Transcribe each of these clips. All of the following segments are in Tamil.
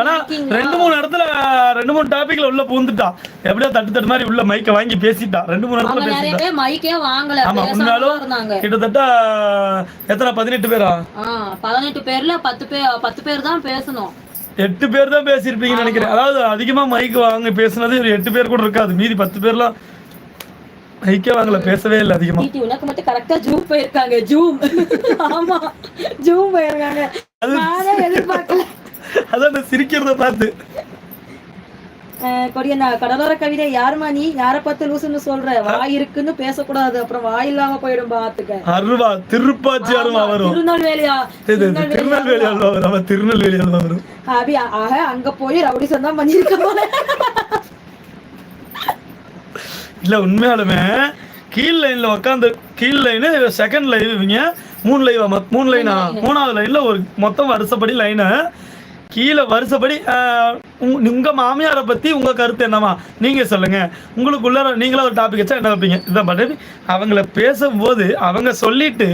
ஆனா ரெண்டு மூணு இடத்துல ரெண்டு மூணு டாபிக்ல உள்ள பூந்துட்டா எப்படியோ தட்டு தட்டு மாதிரி உள்ள மைக்க வாங்கி பேசிட்டா. ரெண்டு மூணு இடத்துல பேசிட்டா. மைக்கே வாங்கல. ஆமா உண்மையாலும் கிட்டத்தட்ட எத்தனை பதினெட்டு பேரா? பதினெட்டு பேர்ல பத்து பேர் பத்து பேர் தான் பேசணும். எட்டு பேர் தான் பேசியிருப்பீங்கன்னு நினைக்கிறேன். அதாவது அதிகமா மைக் வாங்க பேசுனது ஒரு எட்டு பேர் கூட இருக்காது. மீதி பத்து பேர்லாம் மைக்கே வாங்கல பேசவே இல்லை அதிகமா. உனக்கு மட்டும் கரெக்டா ஜூம் போயிருக்காங்க. ஜூம் ஆமா ஜூம் போயிருக்காங்க. அதான் சிரிக்கிறத பார்த்து. கொடியண்ணா கடலோர கவிதை யாருமா நீ? யார பார்த்து லூசுன்னு சொல்ற? வாய் இருக்குன்னு பேசக்கூடாது. அப்புறம் வாய் இல்லாம போயிடும் பாத்துக்க அருவா திருப்பாச்சி அருவா வரும் திருநெல்வேலியா? திருநெல்வேலி அல்வா வரும் ஆமா, திருநெல்வேலி அல்வா வரும் அபி ஆக அங்க போய் ரவுடி சொந்தா பண்ணிருக்க இல்ல உண்மையாலுமே கீழ் லைன்ல உட்காந்து கீழ் லைனு செகண்ட் லைவ் இவங்க மூணு லைவா மூணு லைனா மூணாவது லைன்ல ஒரு மொத்தம் வருஷப்படி லைனு கீழே வருஷப்படி உங்க மாமியாரை பத்தி உங்க கருத்து என்னமா நீங்க சொல்லுங்க. உங்களுக்குள்ள நீங்களா ஒரு டாபிக் வச்சா என்ன வைப்பீங்க? இதான் பட் அவங்கள பேசும்போது அவங்க சொல்லிட்டு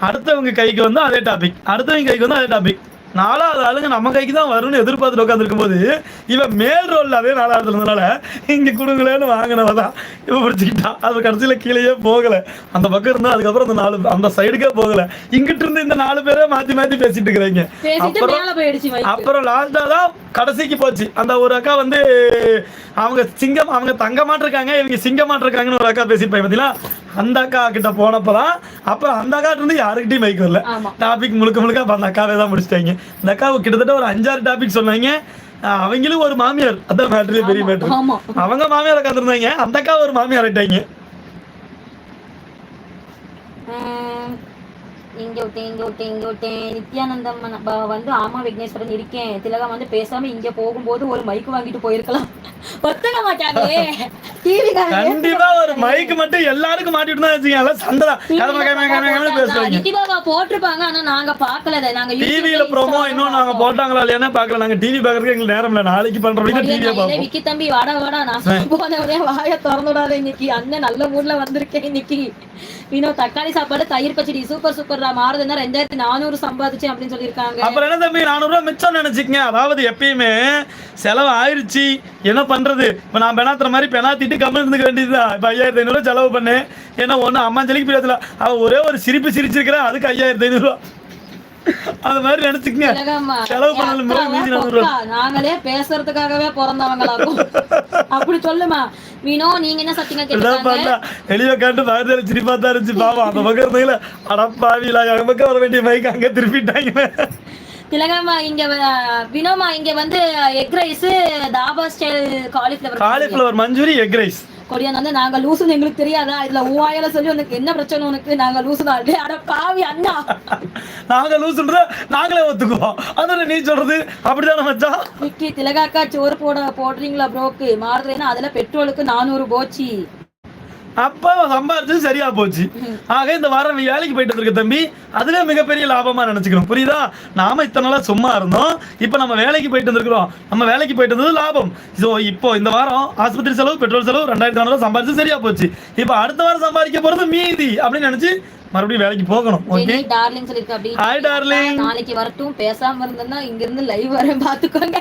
அடுத்தவங்க கைக்கு வந்து அதே டாபிக் அடுத்தவங்க கைக்கு வந்து அதே டாபிக் நாலாவது ஆளுங்க நம்ம கைக்கு தான் வரும்னு எதிர்பார்த்துட்டு உட்காந்துருக்கும் போது இவன் மேல் ரோல்ல அதே நாலாவது இருந்தனால இங்க கொடுங்களேன்னு வாங்கினவ தான். இவன் பிடிச்சிக்கிட்டான் அது கடைசியில கீழேயே போகல. அந்த பக்கம் இருந்தா அதுக்கப்புறம் அந்த நாலு அந்த சைடுக்கே போகல. இங்கிட்டு இருந்து இந்த நாலு பேரே மாத்தி மாத்தி பேசிட்டு இருக்கிறீங்க. அப்புறம் அப்புறம் லாஸ்டா தான் கடைசிக்கு போச்சு. அந்த ஒரு அக்கா வந்து அவங்க சிங்கம் அவங்க தங்க மாட்டிருக்காங்க இவங்க சிங்க மாட்டிருக்காங்கன்னு ஒரு அக்கா பேசிட்டு பார்த்தீங்களா அந்த அக்கா கிட்ட போனப்பதான் அப்புறம் அந்த அக்கா இருந்து யாருக்கிட்டையும் மைக் வரல. டாபிக் முழுக்க முழுக்க அப்ப அந்த அக்காவே தான் முடிச்சிட்டாங்க. இந்த அக்கா கிட்டத்தட்ட ஒரு அஞ்சாறு டாபிக் சொன்னாங்க. அவங்களும் ஒரு மாமியார். அதான் மேட்ரு பெரிய மேட்ரு அவங்க மாமியார் உட்காந்துருந்தாங்க அந்த அக்கா ஒரு மாமியார் ஆயிட்டாங்க. இங்க விட்டேன் இங்க விட்டேன் இங்க விட்டேன். நித்யானந்தம் வந்து ஆமா விக்னேஸ்வரன் இருக்கேன். திலகம் வந்து பேசாம இங்க போகும்போது ஒரு மைக் வாங்கிட்டு போயிருக்கலாம். ஒத்துக்க மாட்டாங்களே கண்டிப்பா ஒரு மைக் மட்டும் எல்லாருக்கும் மாட்டிட்டு தான் வச்சுக்கோங்க சண்டை தான். பேசுவாங்க போட்டிருப்பாங்க ஆனா நாங்க பாக்கல. நாங்க டிவியில ப்ரோமோ இன்னும் நாங்க போட்டாங்களா இல்லையா பார்க்கல. நாங்க டிவி பார்க்கறதுக்கு எங்களுக்கு நேரம் இல்ல. நாளைக்கு பண்ற வரைக்கும் டிவியை பார்ப்போம். விக்கி தம்பி வாடா வாடா. நான் போனவனே வாய திறந்து விடாத இன்னைக்கு. அண்ணன் நல்ல மூட்ல வந்திருக்கேன் இன்னைக்கு. இன்னும் தக்காளி சாப்பாடு தயிர் பச்சடி. சூப்பர் சூப்பர் தான் மாறுதுன்னா ரெண்டாயிரத்தி நானூறு சம்பாதிச்சேன் அப்படின்னு சொல்லியிருக்காங்க. அப்புறம் என்ன தம்பி நானூறு ரூபாய் மிச்சம் நினைச்சுக்கங்க. அதாவது எப்பயுமே செலவு ஆயிருச்சு. என்ன பண்றது? இப்ப நான் பெணாத்துற மாதிரி பெணாத்திட்டு கம்மி இருந்துக்க வேண்டியதுதான். இப்ப ஐயாயிரத்தி ஐநூறு செலவு பண்ணேன் ஏன்னா ஒண்ணு அம்மாஞ்சலிக்கு பிரியத்துல அவ ஒரே ஒரு சிரிப்பு சிரிச்சிருக்கிறா அதுக்கு ஐயாயிரத்தி ஐநூறு ரூபா. அது மாதிரி நினைச்சுக்கங்க. செலவு பொக்கா. நாங்களே பேசுறதுக்காகவே பிறந்தவங்களாகும் அப்படி சொல்லுமா. வினோ நீங்க என்ன எல்லாம் கேட்டாங்க வெளியே காட்டு பாரதியார் சிரிப்பா தான் இருந்துச்சு. பாவம் அந்த பக்கம் இருந்தீங்களா அடப்பாவிலா எங்க பக்கம் வர வேண்டிய மைக் அங்க திருப்பிட்டாங்க. திலகம்மா இங்க வினோமா இங்க வந்து egg rice dhaba style cauliflower cauliflower manchurian egg rice கொடியான் வந்து நாங்க லூசுன்னு எங்களுக்கு தெரியாதா? இதுல ஊவாயில சொல்லி உனக்கு என்ன பிரச்சனை உனக்கு? நாங்க லூசு தான். அட பாவி அண்ணா. நாங்க லூசுன்றத நாங்களே ஒத்துக்குவோம். அதோட நீ சொல்றது? அப்படிதானே மச்சான்? விக்கி திலகாக்கா சோறு போட போடுறீங்களா ப்ரோக்கு மாறுதுன்னா அதுல பெட்ரோலுக்கு நானூறு போச்சு. அப்ப சம்பாரிச்சது சரியா போச்சு. ஆக இந்த வாரம் நீ வேலைக்கு போயிட்டு இருக்க தம்பி அதுவே மிகப்பெரிய லாபமா நினைச்சுக்கணும். புரியுதா? நாம இத்தனை நாளா சும்மா இருந்தோம். இப்ப நம்ம வேலைக்கு போயிட்டு இருந்திருக்கிறோம் நம்ம வேலைக்கு போயிட்டு இருந்தது லாபம். ஸோ இப்போ இந்த வாரம் ஆஸ்பத்திரி செலவு பெட்ரோல் செலவு ரெண்டாயிரத்தி நானூறு சம்பாரிச்சு சரியா போச்சு. இப்போ அடுத்த வாரம் சம்பாதிக்க போறது மீதி அப்படின்னு நினைச்சு மறுபடியும் வேலைக்கு போகணும். ஓகே டார்லிங் சொல்லிருக்கா அப்படி. Hi, darling. நாளைக்கு வரட்டும். பேசாம இருந்தேன்னா இங்க இருந்து லைவ் வரேன் பாத்துக்கோங்க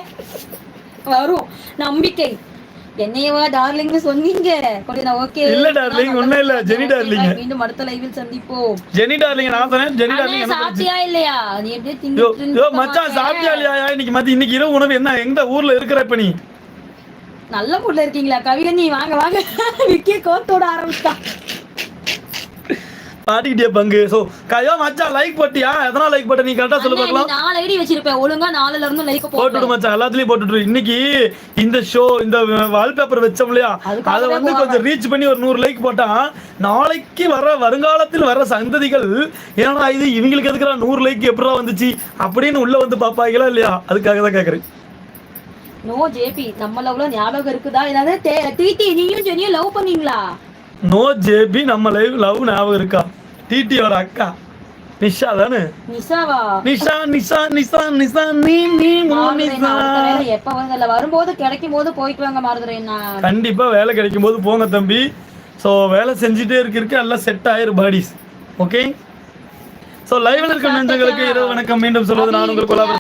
வரும். நம்பிக்கை. என்னையவா டார்லிங்னு சொன்னீங்க. ஓகே. இல்ல, darling, ஒண்ணும் இல்ல, ஜெனி darling. மீண்டும் அடுத்த லைவில் சந்திப்போம். ஜெனி டார்லிங் நான் சொன்னேன். Jenny darling? சாப்பிட்டியா இல்லையா? நீ எப்படியே திங்கிட்டு யோ மச்சான் சாப்பிட்டியா இல்லையா? இன்னைக்கு மதி இன்னைக்கு இரவு உணவு என்ன? எந்த ஊர்ல இருக்கிற இப்ப நீ? நல்ல மூட்ல இருக்கீங்களா கவிகண்ணி. வாங்க வாங்க. விக்கி கோத்தோட ஆரம்பிச்சிட்டா பாட்டிக்கிட்டே பங்கு. ஸோ கையோ மச்சான் லைக் போட்டியா? எதனா லைக் போட்ட நீ கரெக்டா சொல்லு பார்க்கலாம். நாலு ஐடி வச்சிருப்பேன் ஒழுங்கா நாலுல இருந்து லைக் போட்டுடு மச்சான். எல்லாத்துலயும் போட்டுட்டு இன்னைக்கு இந்த ஷோ இந்த வால்பேப்பர் வச்சோம் இல்லையா? அதை வந்து. கொஞ்சம் ரீச் பண்ணி ஒரு நூறு லைக் போட்டா நாளைக்கு வர வருங்காலத்தில் வர சந்ததிகள் ஏன்னா இது? இவங்களுக்கு எதுக்குறா நூறு லைக் எப்படா வந்துச்சு? அப்படின்னு உள்ள வந்து பாப்பாங்களா இல்லையா? அதுக்காக தான் கேக்குறேன். நோ ஜேபி நம்ம லவ்ல ஞாபகம் இருக்குதா? ஏதாவது டிடி நீயும் ஜெனியும் லவ் பண்ணீங்களா? நோ ஜேபி நம்ம லைவ் லவ் ஞாபகம் இருக்கா? டிடியோட அக்கா. நிஷா தானே? நிஷாவா? நிஷா நிஷா நிஷா நிஷா நீ நீ நிஷா. எப்ப வருதுல்ல வரும்போது கிடைக்கும் போது போயிட்டு வாங்க மாறுதுரை நான் கண்டிப்பா வேலை கிடைக்கும் போது போங்க தம்பி. ஸோ வேலை செஞ்சுட்டே இருக்க இருக்க எல்லாம் செட் ஆயிரும் பாடிஸ் ஓகே ஸோ லைவ்ல இருக்க நெஞ்சங்களுக்கு இரவு வணக்கம். மீண்டும் சொல்வது நான் உங்கள் கொலாபரேஷன்